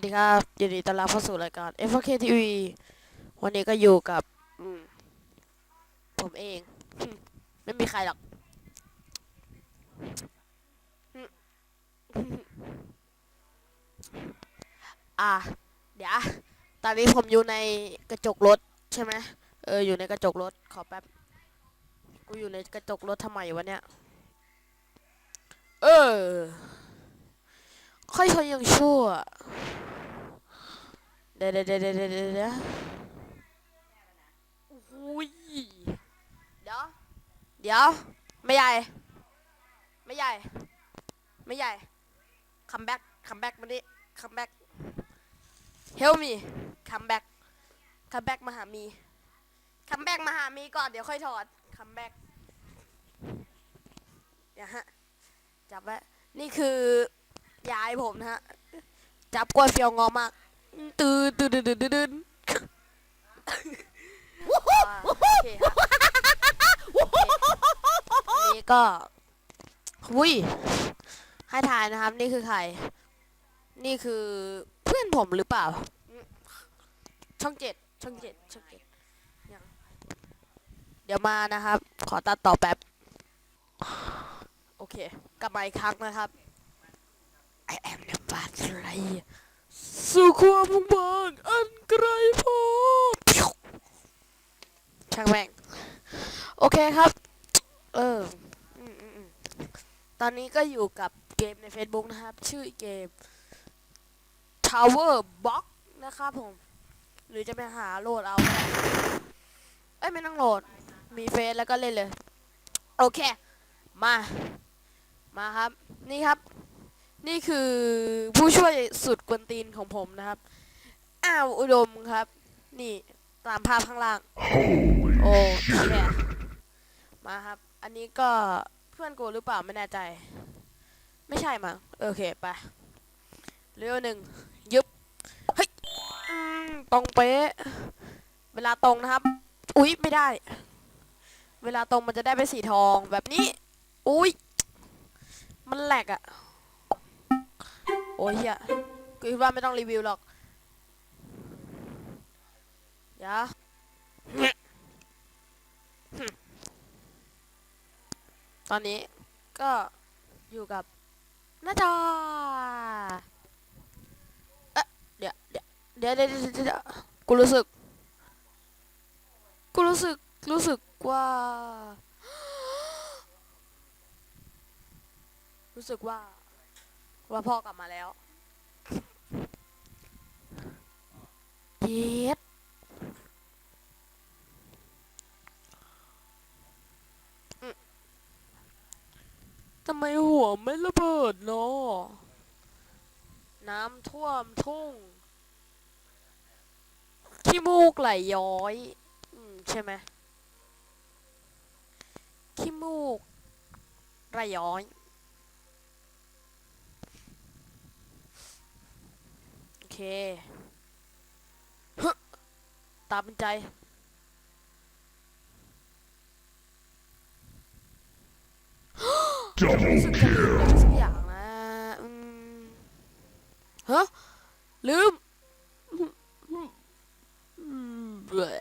สวัสดีครับยินดีต้อนรับเข้าสู่รายการ f k TV วันนี้ก็อยู่กับผมเอง ไม่มีใครหรอก อะ เดี๋ยว ตอนนี้ผมอยู่ในกระจกรถใช่ไหมเออ อยู่ในกระจกรถ ขอแป๊บ กูอยู่ในกระจกรถทำไมวะเนี่ย เออค่อยคนยังชั่ว เดี๋ยวเดี๋ยวเดี๋ยวเดี๋ยวเดี๋ยวเดี๋ยวอุ้ยเดี๋ยว เดี๋ยว ไม่ใหญ่ ไม่ใหญ่ ไม่ใหญ่ คัมแบ็กคัมแบ็กมาดิคัมแบ็กเฮลมีคัมแบ็กคัมแบ็กมาหามีคัมแบ็กมาหามีก่อน เดี๋ยวค่อยถอดคัมแบ็กอย่าฮะ จับไว้ นี่คือยายผมนะฮะ จับกล้วยเฟียวงอมาก ตื่นตื่นตื่นตื่นตื่นอ่าโอเคฮะโอเคอันนี้ก็วุ้ยให้ทายนะครับ นี่คือใคร นี่คือเพื่อนผมหรือเปล่า ช่องเจ็ดช่องเจ็ดช่องเจ็ดเดี๋ยวมานะครับ ขอตัดต่อแป๊บ โอเค กลับมาอีกครั้งนะครับ I am the bad slayer สู่ความมุ่งมั่นอันไกลโพ้นช่างแม่ง โอเคครับ เอออืมอืมตอนนี้ก็อยู่กับเกมใน Facebook นะครับ ชื่อเกม Tower Box นะครับผม หรือจะไปหาโหลดเอาได้เอ้ย ไม่ต้องโหลด มีเฟซแล้วก็เล่นเลย โอเค มา มาครับ นี่ครับ นี่คือผู้ช่วยสุดกวนตีนของผมนะครับ อ้าวอุดมครับ นี่ตามภาพข้างล่าง โอ้แค่มาครับ อันนี้ก็เพื่อนกูหรือเปล่าไม่แน่ใจ ไม่ใช่มั้งโอเคไปเร็วหนึ่งยึบเฮ้ยอืมตรงเป๊ะเวลาตรงนะครับ อุ๊ยไม่ได้ เวลาตรงมันจะได้เป็นสีทองแบบนี้ อุ๊ยมันแหลกอะ โอ้ยเฮียกูคิดว่าไม่ต้องรีวิวหรอกเดี๋ยวตอนนี้ก็อยู่กับหน้าจอเอ๊ะเดี๋ยวเดี๋ยวเดี๋ยวเดี๋ยวเดี๋ยวกูรู้สึก กูรู้สึก รู้สึกว่า รู้สึกว่า ว่าพ่อกลับมาแล้วเย็ดอืมทำไมหัวไม่ระเบิดเนาะน้ำท่วมทุ่งขี้มูกไหลย้อย อืม ใช่ไหมขี้มูกไหลย้อย โอเค ฮึตามเป็นใจรู้สึกจะลืมอะไรสักอย่างนะอืมฮะลืมอืมแหละ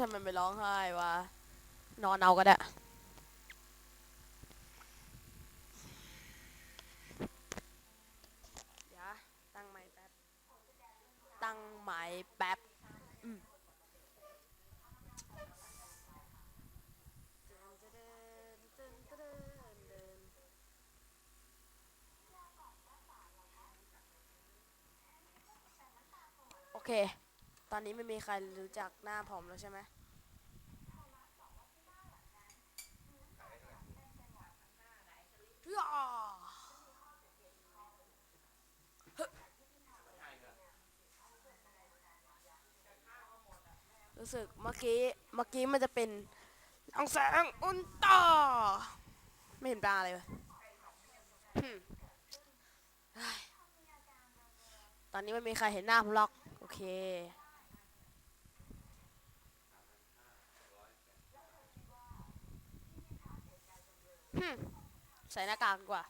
ทำไมไม่ร้องไห้วะ นอนเอาก็ได้ เดี๋ยวตั้งไม้แป๊บ ตั้งไม้ แป๊บโอเค ตอนนี้ไม่มีใครรู้จักหน้าผมแล้วใช่ไหมย่า รู้สึกเมื่อกี้เมื่อกี้มันจะเป็นอังแสงอุลตร้าไม่เห็นปลาเลยว้ยหึ่มเฮ้ยตอนนี้ไม่มีใครเห็นหน้าผมหรอก โอเค ใส่หน้ากากดีกว่า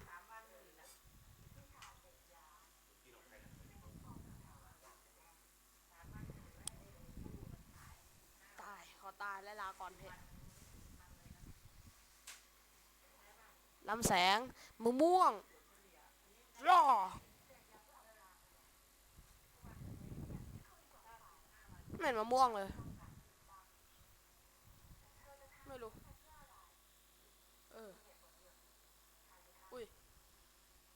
ก่อนเพจลำแสงมะม่วงรอไม่เห็นมะม่วงเลย ไม่รู้ เออ อุ้ย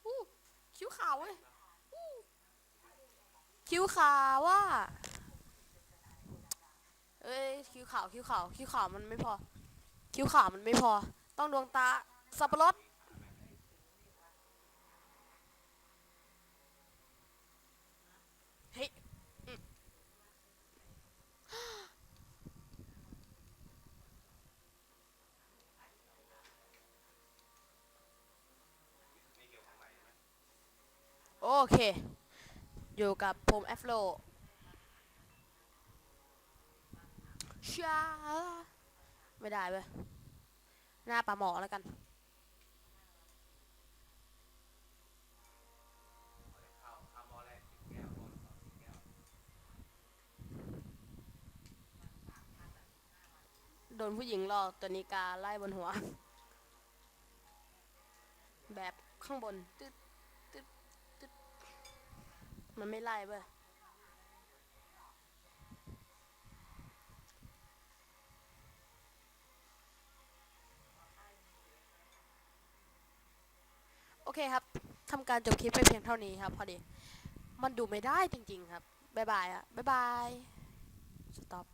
อู้คิ้วขาวเว้ยคิ้วขาวว่า เอ้ยคิ้วขาวคิ้วขาวคิ้วขาวมันไม่พอ คิ้วขาวมันไม่พอ ต้องดวงตาสับปะรดเฮ้ยโอเค อยู่กับผมแอฟโล ชาไม่ได้เว้ยหน้าปลาหมอแล้วกัน โดนผู้หญิงหลอกตัวนิกาไล่บนหัว แบบข้างบนตึ๊ดตึ๊ดตึ๊ดมันไม่ไล่เว้ย เคครับทำการจบคลิปไปเพียงเท่านี้ครับ พอดี มันดูไม่ได้จริง ๆ ครับ บ๊ายบายอะบ๊ายบาย สต็อป